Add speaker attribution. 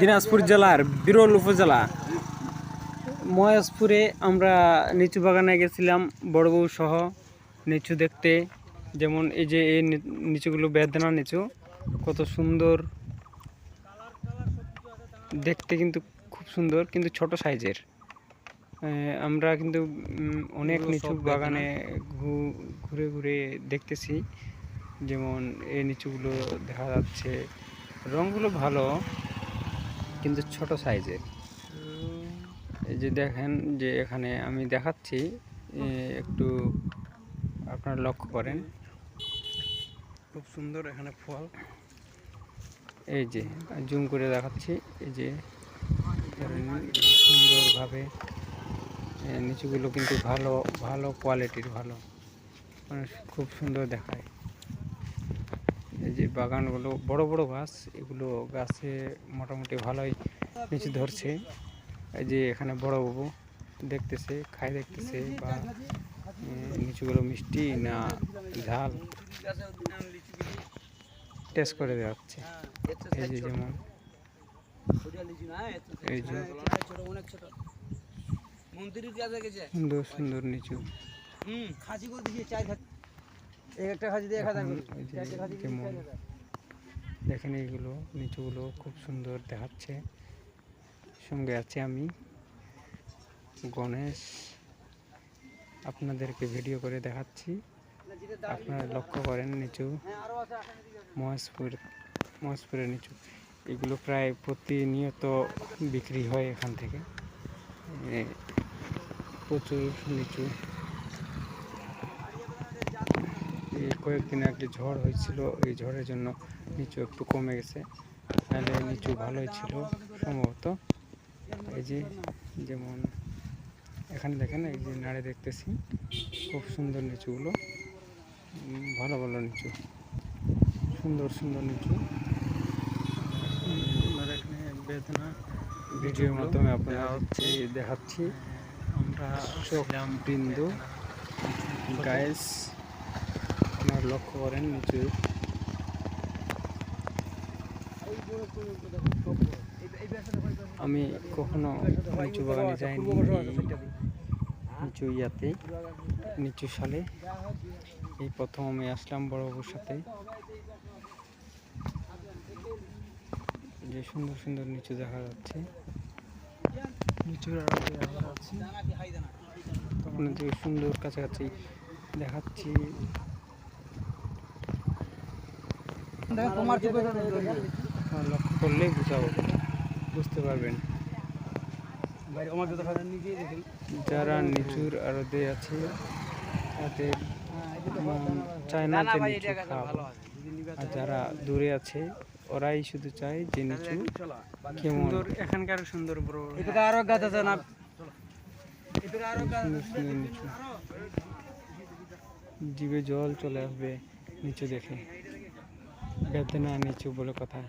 Speaker 1: দিনাজপুর জেলার বিরল উপজেলা। মহেশপুরে আমরা নিচু বাগানে গেছিলাম বড় বউ সহ নিচু দেখতে। যেমন এই যে এই নিচুগুলো বেদনা নিচু কত সুন্দর। দেখতে কিন্তু খুব সুন্দর কিন্তু ছোট সাইজের। আমরা কিন্তু অনেক নিচু বাগানে ঘুরে ঘুরে দেখতেছি। যেমন এই নিচুগুলো দেখা যাচ্ছে রঙগুলো ভালো। কিন্তু ছোট সাইজের। এই যে দেখেন যে এখানে আমি দেখাচ্ছি একটু আপনারা লক্ষ্য করেন।
Speaker 2: খুব সুন্দর এখানে ফল।
Speaker 1: এই যে জুম করে দেখাচ্ছি এই যে সুন্দরভাবে নিচুগুলো কিন্তু ভালো ভালো কোয়ালিটির ভালো। মানে খুব সুন্দর দেখায়। এই যে বাগানগুলো বড় বড় গাছ এগুলো গাছে মোটামুটি ভালোই নিচু ধরছে। এই যে এখানে বড় বাবু দেখতেছে খাই দেখতেছে বা এ, নিচুগুলো মিষ্টি না ঝাল? টেস্ট করে দেওয়াচ্ছে এই যে যেমন এই যে সুন্দর সুন্দর নিচু
Speaker 2: হুম খাসি করে এক একটা দিয়ে
Speaker 1: এখন যেমন দেখেন এইগুলো নিচুগুলো খুব সুন্দর দেখাচ্ছে। সঙ্গে আছে আমি গণেশ। আপনাদেরকে ভিডিও করে দেখাচ্ছি। আপনারা লক্ষ্য করেন নিচু মহেশপুর মহেশপুরের নিচু। এগুলো প্রায় প্রতিনিয়ত বিক্রি হয় এখান থেকে। প্রচুর নিচু এই কয়েকদিন আগে ঝড় হয়েছিল এই ঝড়ের জন্য নিচু একটু কমে গেছে। তাহলে নিচু ভালোই ছিল সম্ভবত। এই যে যেমন এখানে দেখেন এই যে নাড়ে দেখতেছি খুব সুন্দর নিচুগুলো। ভালো ভালো নিচু। সুন্দর সুন্দর নিচু।
Speaker 2: এখানে বেদনা
Speaker 1: ভিডিওর মাধ্যমে আপনারা হচ্ছে। দেখাচ্ছি। আমরা চোখ বিন্দু গায়েস লক্ষ্য করেন নিচু আমি কখনো নিচু বাগানে যাইনি। নিচু ইয়াতে নিচু সালে। এই প্রথম আমি আসলাম বড় বাবুর সাথে। যে সুন্দর সুন্দর নিচু দেখা যাচ্ছে।
Speaker 2: নিচুর
Speaker 1: আপনাদের সুন্দর কাছাকাছি দেখাচ্ছি। করলেই বুঝাবো বুঝতে পারবেন যারা নিচুর আরদে আছে তাদের মন চায় না যে নিচু আর যারা দূরে আছে ওরাই শুধু চায় যে নিচু কেমন
Speaker 2: এখানকার সুন্দর আরও গাছ আছে না
Speaker 1: জিভে জল চলে আসবে নিচু দেখে বেদনা নিচু বলে কথা